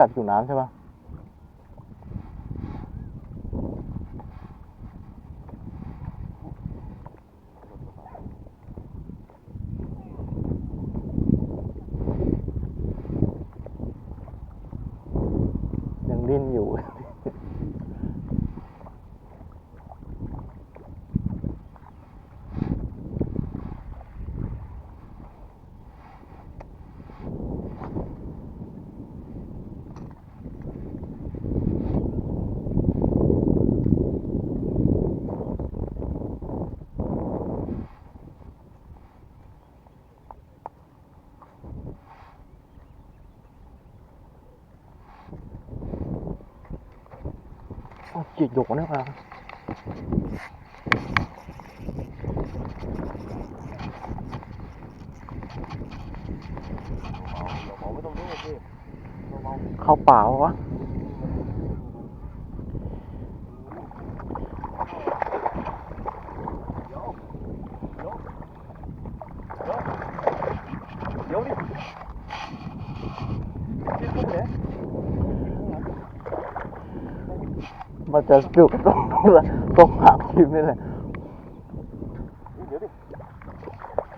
กัดอยู่น้ำใช่ปะยังดิ้นอยู่ เอา จิกหยกเนี่ยมาเราไม่ต้องรู้สิเราเข้าป่าวะ เดี๋ยวดินี่เข้าไปไหน มันจะจุกตรงตรงหางคิมนี่แหละเดี๋ยวดิ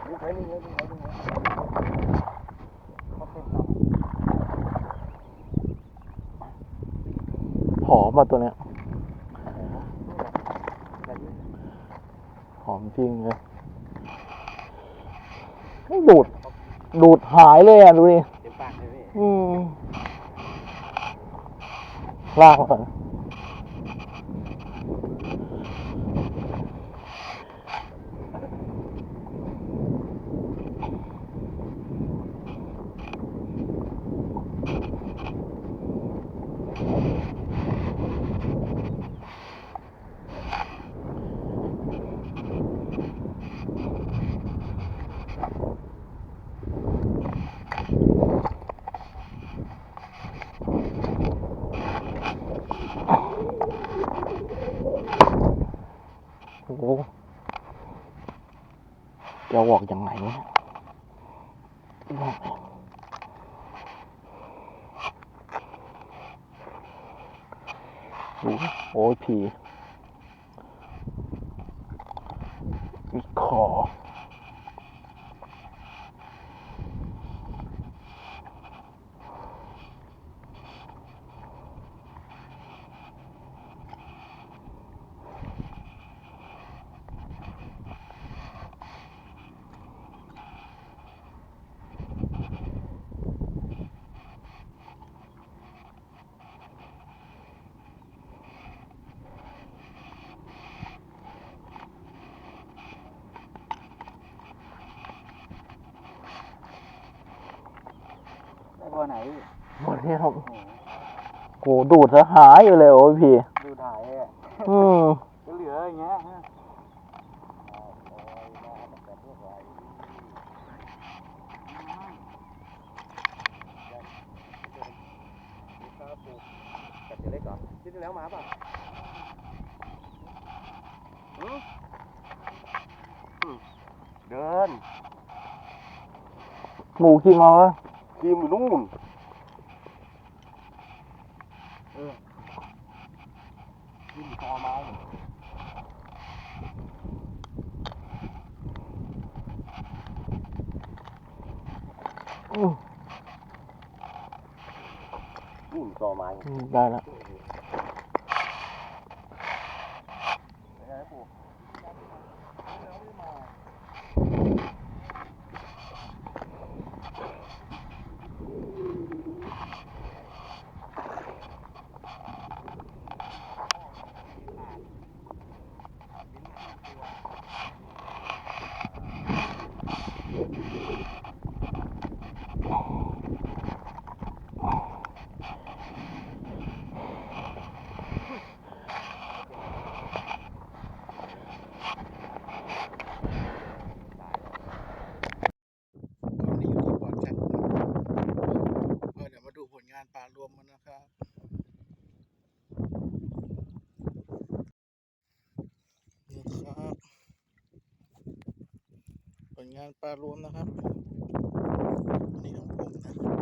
นี่ไปนี่ไงนี่ไงนี่หอมมาตัวเนี้ยหอมจริงเลยดูด ดูดหายเลยอะ ดูดิเต็มปากเลยพี่อืมลากมาก่อน โหจะออกยังไงเนี่ยบอกเลยดูโอ้ยผีมีคอ ได้พอไหนพี่หมดเนี่ยครับโหดูดซะหายอยู่เลยโอ้ยผีดูถ่ายอะอืมจะเหลืออย่างเงี้ยฮะกัดเดี๋ยวเล็กก่อนที่ที่แล้วมาป่ะหืมอืมเดิน หมูกินมาวะ ทีมอยู่นู่นเออทีมอยู่ตอไม้อืมนี่อยู่ตอไม้ ได้แล้ว ตอนนี้อยู่ที่บ่อจันทร์ก็เดี๋ยวมาดูผลงานปลารวมกันนะครับนะครับ ผลงานปลารวมนะครับ นี่ของผมนะ